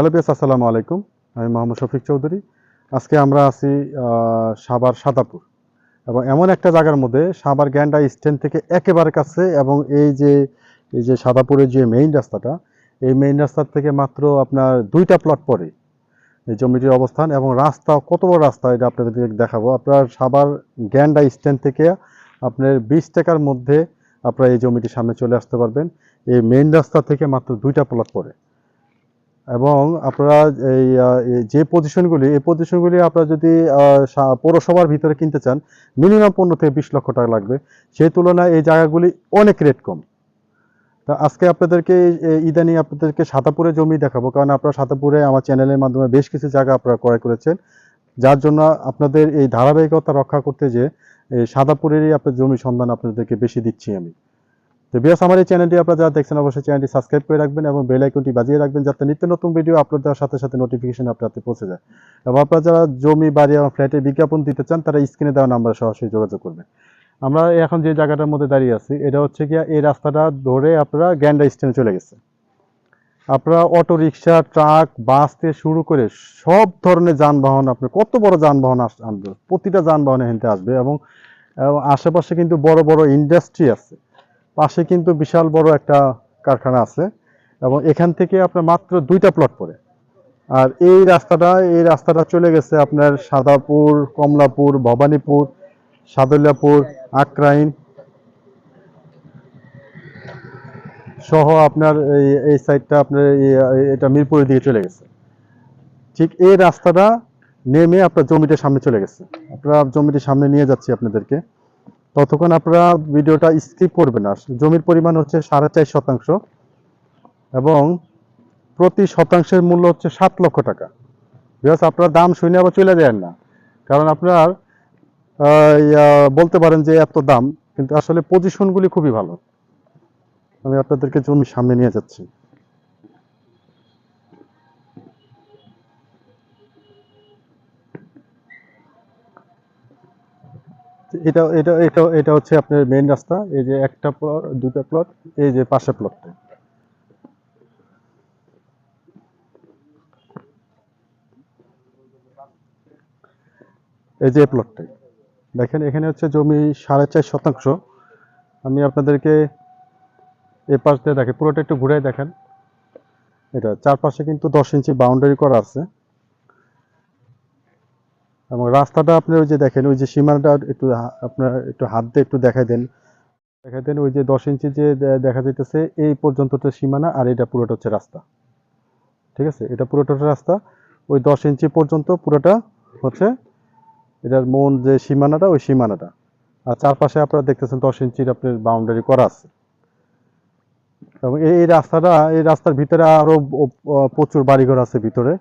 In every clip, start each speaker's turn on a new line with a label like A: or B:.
A: Hello বিয়াস, আসসালামু আলাইকুম। আমি মোহাম্মদ শফিক চৌধুরী। আজকে আমরা আছি সাবার সাদাপুর। এবং এমন একটা জায়গার মধ্যে সাবার গ্যান্ডা স্ট্যান্ড থেকে একেবারে কাছে এবং এই যে এই যে সাদাপুরের যে মেইন রাস্তাটা, এই মেইন রাস্তার থেকে মাত্র আপনার দুইটা প্লট পরে এই জমিটির অবস্থান এবং রাস্তা কত বড় রাস্তা এটা আপনাদেরকে দেখাবো। আপনার সাবার গ্যান্ডা স্ট্যান্ড থেকে আপনার বিশ টাকার মধ্যে আপনারা এই জমিটির সামনে চলে আসতে পারবেন। এই মেইন রাস্তা থেকে মাত্র দুইটা প্লট পরে এবং আপনারা এই যে পজিশনগুলি এই পজিশনগুলি আপনারা যদি পৌরসভার ভিতরে কিনতে চান, মিনিমাম পনেরো থেকে বিশ লক্ষ টাকা লাগবে। সেই তুলনায় এই জায়গাগুলি অনেক রেট কম। তা আজকে আপনাদেরকে ইদানিং আপনাদেরকে সাতাপুরে জমি দেখাবো, কারণ আপনারা সাতাপুরে আমার চ্যানেলের মাধ্যমে বেশ কিছু জায়গা আপনারা ক্রয় করেছেন। যার জন্য আপনাদের এই ধারাবাহিকতা রক্ষা করতে যে সাদাপুরেরই আপনার জমি সন্ধান আপনাদেরকে বেশি দিচ্ছি আমি। তো বিয়াস আমার এই চ্যানেলটি আপনারা যারা দেখছেন, অবশ্যই চ্যানেলটি সাবস্ক্রাইব করে রাখবেন এবং বেল আইকনটি বাজিয়ে রাখবেন যাতে নিত্য নতুন ভিডিও আপলোড দেওয়ার সাথে সাথে নোটিফিকেশন আপনার হাতে পৌঁছে যায়। এবং আপনারা যারা জমি, বাড়ি এবং ফ্ল্যাটে বিজ্ঞাপন দিতে চান, তারা স্ক্রিনে দেওয়া নাম্বারে সরাসরি যোগাযোগ করবেন। আমরা এখন যে জায়গাটার মধ্যে দাঁড়িয়ে আছি, এটা হচ্ছে গিয়া এই রাস্তাটা ধরে আপনারা গ্যান্ডা স্ট্যান্ডে চলে গেছে। আপনারা অটো রিক্সা ট্রাক বাস থেকে শুরু করে সব ধরনের যানবাহন, আপনার কত বড় যানবাহন আনবে, প্রতিটা যানবাহনে হেনতে আসবে এবং আশেপাশে কিন্তু বড় বড় ইন্ডাস্ট্রি আছে। পাশে কিন্তু বিশাল বড় একটা কারখানা আছে এবং এখান থেকে আপনার মাত্র দুইটা প্লট পড়ে। আর এই রাস্তাটা এই রাস্তাটা চলে গেছে আপনার সাদাপুর, কমলাপুর, ভবানীপুর, সাদুল্লাপুর, আক্রাইন সহ আপনার এই এই সাইডটা আপনার এটা মিরপুরের দিকে চলে গেছে। ঠিক এই রাস্তাটা নেমে আপনার জমিটার সামনে চলে গেছে। আপনার জমিটির সামনে নিয়ে যাচ্ছি আপনাদেরকে। ততক্ষণ আপনারা ভিডিওটা স্কিপ করবেন না জমির পরিমাণ হচ্ছে সাড়ে চার শতাংশ এবং প্রতি শতাংশের মূল্য হচ্ছে সাত লক্ষ টাকা। বিকজ আপনার দাম শুনে আবার চলে যান না। কারণ আপনার বলতে পারেন যে এত দাম, কিন্তু আসলে পজিশনগুলি খুবই ভালো। আমি আপনাদেরকে জমি সামনে নিয়ে যাচ্ছি। এটা এটা এটা এটা হচ্ছে আপনার মেইন রাস্তা, এই যে একটা প্লট দুটা প্লট এই যে পাশে প্লটটা এই যে প্লটটাই দেখেন, এখানে হচ্ছে জমি সাড়ে চার শতাংশ। আমি আপনাদেরকে এ পাশ দিয়ে দেখে পুরোটা একটু ঘুরে দেখেন। এটা চারপাশে কিন্তু দশ ইঞ্চি বাউন্ডারি করা আছে। এবং রাস্তাটা আপনি ওই যে দেখেন, ওই যে সীমানাটা একটু আপনার একটু হাত দিয়ে একটু দেখাই দেন। দেখাই দেন, ওই যে দশ ইঞ্চি যে দেখা যাইতেছে, এই পর্যন্ত সীমানা আর এটা পুরোটা হচ্ছে রাস্তা। ঠিক আছে? এটা পুরোটা রাস্তা। ওই দশ ইঞ্চি পর্যন্ত পুরোটা হচ্ছে এটার মন যে সীমানাটা, ওই সীমানাটা। আর চারপাশে আপনারা দেখতেছেন দশ ইঞ্চির আপনার বাউন্ডারি করা আছে। এবং এই রাস্তাটা, এই রাস্তার ভিতরে আরও ব- ব- প্রচুর বাড়িঘর আছে ভিতরে।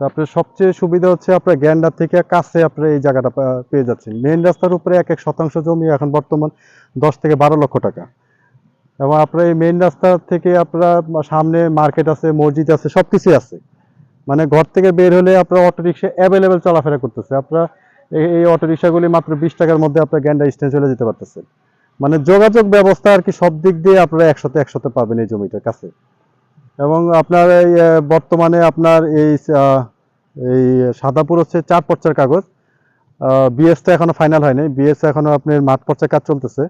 A: তো আপনার সবচেয়ে সুবিধা হচ্ছে আপনার গ্যান্ডার থেকে কাছে আপনার এই জায়গাটা পেয়ে যাচ্ছেন। মেইন রাস্তার উপরে এক এক শতাংশ জমি এখন বর্তমান দশ থেকে বারো লক্ষ টাকা। এবং আপনার এই মেইন রাস্তা থেকে আপনার সামনে মার্কেট আছে, মসজিদ আছে সব কিছুই আছে। মানে ঘর থেকে বের হলে আপনার অটো রিক্সা অ্যাভেলেবেল চলাফেরা করতেছে। আপনার এই- এই অটো রিক্সাগুলি মাত্র বিশ টাকার মধ্যে আপনার গ্যান্ডা স্ট্যান্ড চলে যেতে পারতেছেন মানে যোগাযোগ ব্যবস্থা আর কি সব দিক দিয়ে আপনারা একসাথে একসাথে পাবেন এই জমিটার কাছে। এবং আপনার এই বর্তমানে আপনার এই এই সাদাপুর হচ্ছে চার পর্চার কাগজ। বিএস তো এখনও ফাইনাল হয়নি। বিএস এখনও আপনার মাঠ পর্চার কাজ চলতেছে।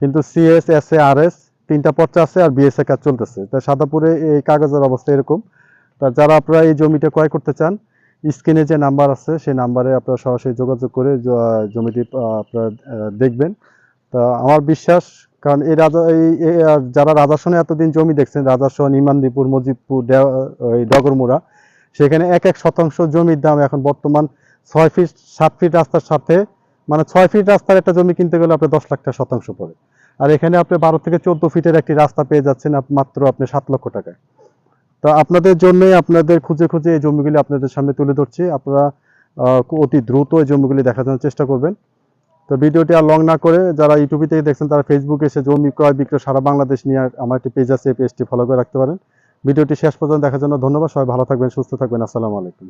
A: কিন্তু CS S A R S তিনটা পর্চা আছে আর বিএস এর কাজ চলতেছে। তা সাদাপুরে এই কাগজের অবস্থা এরকম। তা যারা আপনারা এই জমিটা ক্রয় করতে চান, স্ক্রিনে যে নাম্বার আছে, সেই নাম্বারে আপনারা সরাসরি যোগাযোগ করে জমিটি আপনারা দেখবেন। তা আমার বিশ্বাস কারণ এই রাজা এই যারা রাজাসনে এতদিন জমি দেখছেন, রাজাসন, ইমানদীপুর এই ডগরমুড়া, সেখানে এক এক শতাংশ জমির দাম এখন বর্তমান ছয় ফিট, সাত ফিট রাস্তার সাথে মানে ছয় ফিট রাস্তার একটা জমি কিনতে গেলে আপনি দশ লাখ টাকা শতাংশ পড়ে। আর এখানে আপনি বারো থেকে চোদ্দ ফিটের একটি রাস্তা পেয়ে যাচ্ছেন মাত্র আপনি সাত লক্ষ টাকায়। তো আপনাদের জন্যই আপনাদের খুঁজে খুঁজে এই জমিগুলি আপনাদের সামনে তুলে ধরছি। আপনারা অতি দ্রুত এই জমিগুলি দেখার জন্য চেষ্টা করবেন। তো ভিডিওটি আর লং না করে যারা ইউটিউবে থেকে দেখছেন, তারা ফেসবুকে এসে জমি ক্রয়, বিক্রয় সারা বাংলাদেশ নিয়ে আমার একটি পেজ আছে, এই পেজটি ফলো করে রাখতে পারেন। ভিডিওটি শেষ পর্যন্ত দেখার জন্য ধন্যবাদ। সবাই ভালো থাকবেন, সুস্থ থাকবেন। আসসালামু আলাইকুম।